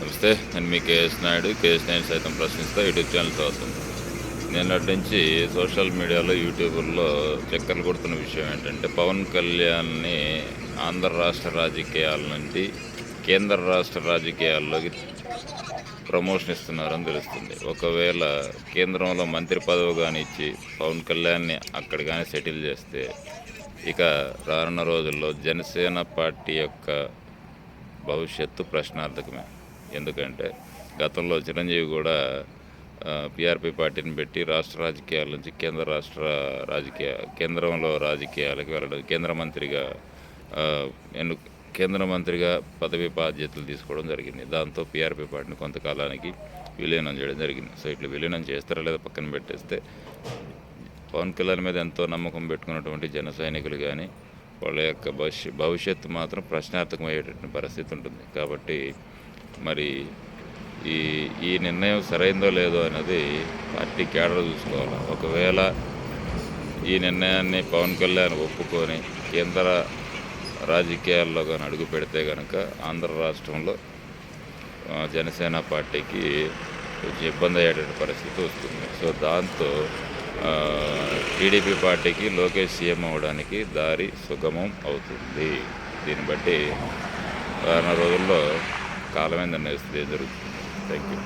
నమస్తే నేను మీ K S Naidu. K S Naidu సైతం ప్రశ్నిస్తా యూట్యూబ్ ఛానల్ చదువుతుంది నిన్నటి నుంచి సోషల్ మీడియాలో యూట్యూబ్లో చక్కర్లు కొడుతున్న విషయం ఏంటంటే పవన్ కళ్యాణ్ని ఆంధ్ర రాష్ట్ర రాజకీయాల నుండి కేంద్ర రాష్ట్ర రాజకీయాల్లోకి ప్రమోషన్ ఇస్తున్నారని తెలుస్తుంది. ఒకవేళ కేంద్రంలో మంత్రి పదవి కానీ ఇచ్చి పవన్ కళ్యాణ్ని అక్కడ కానీ సెటిల్ చేస్తే ఇక రానున్న రోజుల్లో జనసేన పార్టీ యొక్క భవిష్యత్తు ప్రశ్నార్థకమే. ఎందుకంటే గతంలో చిరంజీవి కూడా పిఆర్పి పార్టీని పెట్టి రాష్ట్ర రాజకీయాల నుంచి కేంద్ర రాష్ట్ర రాజకీయ కేంద్రంలో రాజకీయాలకు వెళ్ళడం కేంద్ర మంత్రిగా ఎన్ను కేంద్ర మంత్రిగా పదవి బాధ్యతలు తీసుకోవడం జరిగింది. దాంతో పిఆర్పి పార్టీని కొంతకాలానికి విలీనం చేయడం జరిగింది. సో ఇట్లా విలీనం చేస్తారా లేదా పక్కన పెట్టేస్తే పవన్ కళ్యాణ్ మీద ఎంతో నమ్మకం పెట్టుకున్నటువంటి జన సైనికులు కానీ వాళ్ళ యొక్క భవిష్య భవిష్యత్తు మాత్రం ప్రశ్నార్థకమయ్యేటటువంటి పరిస్థితి ఉంటుంది. కాబట్టి మరి ఈ ఈ నిర్ణయం సరైందో లేదో అనేది పార్టీ కేడర్ చూసుకోవాలి. ఒకవేళ ఈ నిర్ణయాన్ని పవన్ కళ్యాణ్ ఒప్పుకొని కేంద్ర రాజకీయాల్లో కానీ అడుగు పెడితే కనుక ఆంధ్ర రాష్ట్రంలో జనసేన పార్టీకి కొంచెం ఇబ్బంది అయ్యేటువంటి పరిస్థితి వస్తుంది. సో దాంతో టీడీపీ పార్టీకి లోకేష్ సీఎం అవ్వడానికి దారి సుగమం అవుతుంది. దీన్ని బట్టి రానున్న రోజుల్లో కాలమే నిర్ణయిస్తుంది ఏం జరుగుతుంది థ్యాంక్ యూ